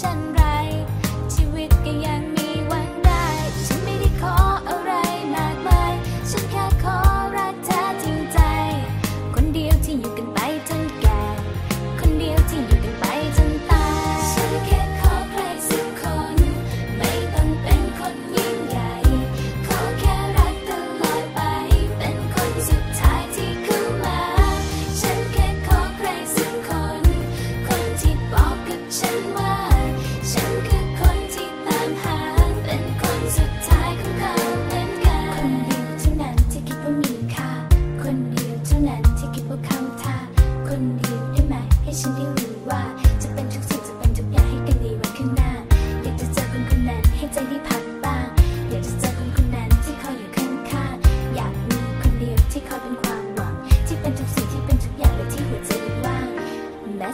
ฉัน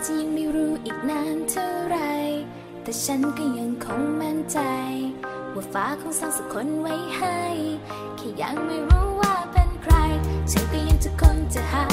จะยังไม่รู้อีกนานเท่าไร แต่ฉันก็ยังคงมั่นใจ ว่าฟ้าคงสร้างสักคนไว้ให้ แค่ยังไม่รู้ว่าเป็นใคร ฉันก็ยังจะคงจะหา